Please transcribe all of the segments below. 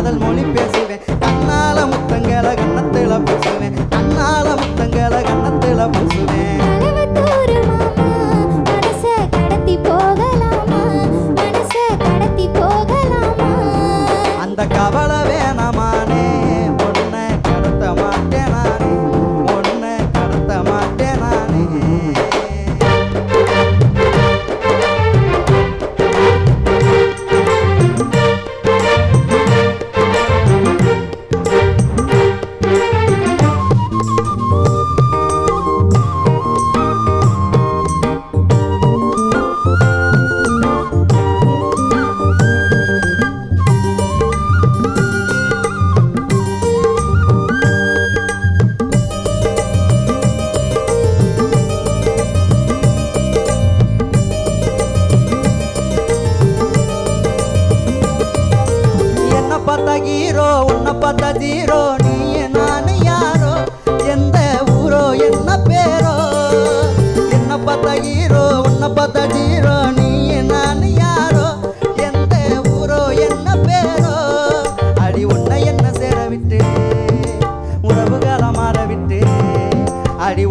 காதல் மொழி பேச யாரோ நீ நான் யாரோ எந்த ஊரோ என்ன பேரோ? என்ன பார்த்த ஹீரோ உன்னை பார்த்த ஜீரோ நீ நான் யாரோ எந்த ஊரோ என்ன பேரோ? அடி உன்னை என்ன சேர விட்டு? உறவுகளை மாற விட்டு? அடி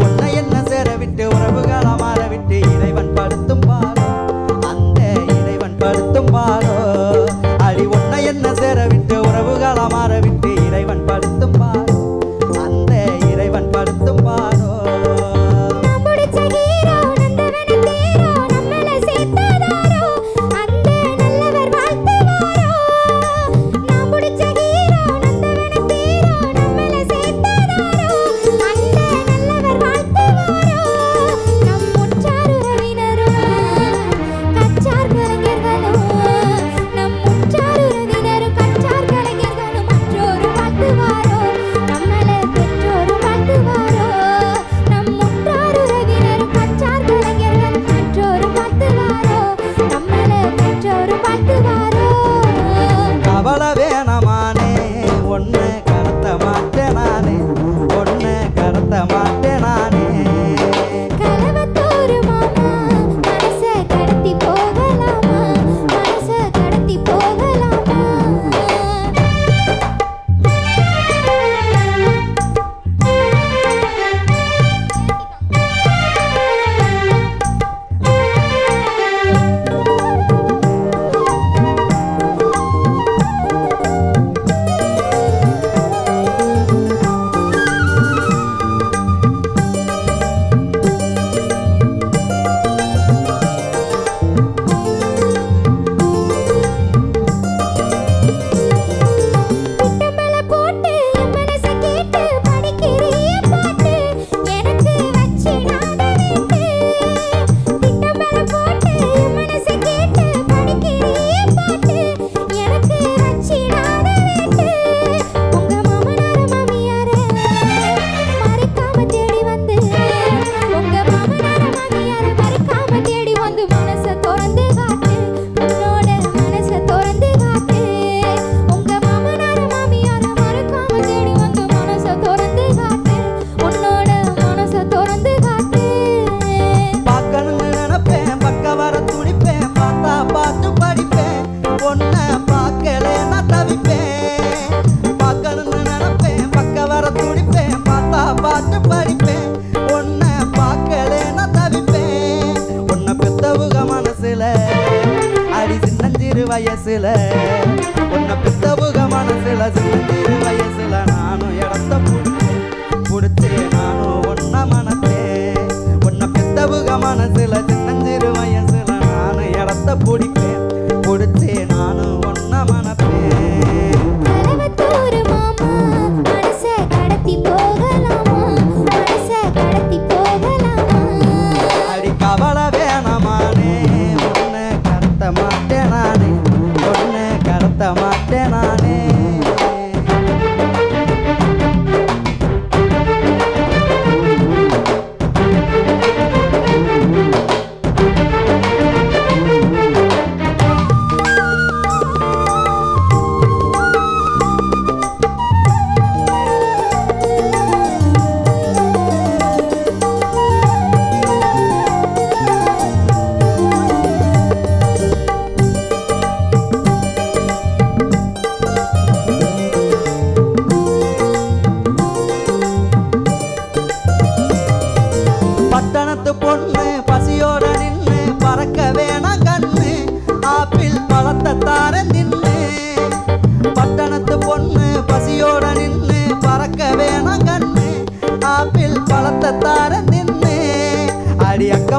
வயசுல. உன்னை பித்தவுக மனசுல சிந்தி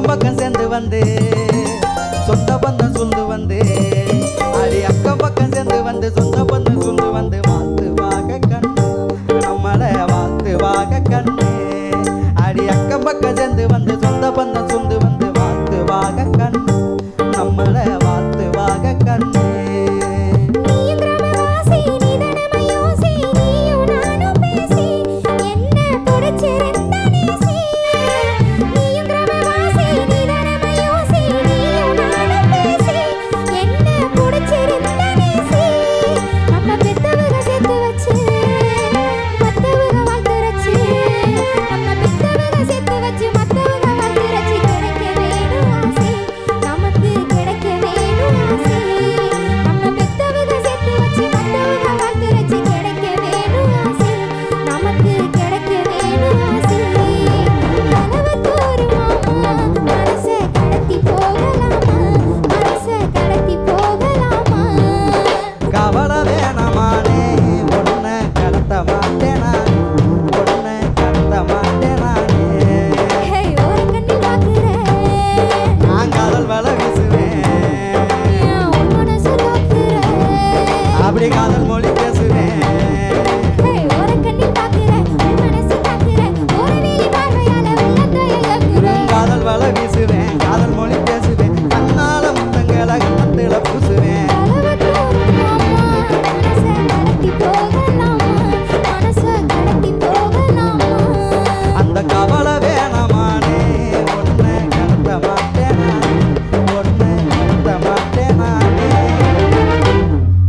அடி பக்கம் சேர்ந்து வந்து. சொந்த பந்தம் சொல்லு வந்து. அடி அக்கம் பக்கம் சேர்ந்து வந்து சொந்த பந்தம் சொல்லு வந்து வாழ்த்து வாக கண்ணு. நம்மள வாழ்த்து வாக கண்ணு. அடி அக்கம் பக்கம் சேர்ந்து வந்து சொந்த பந்தம்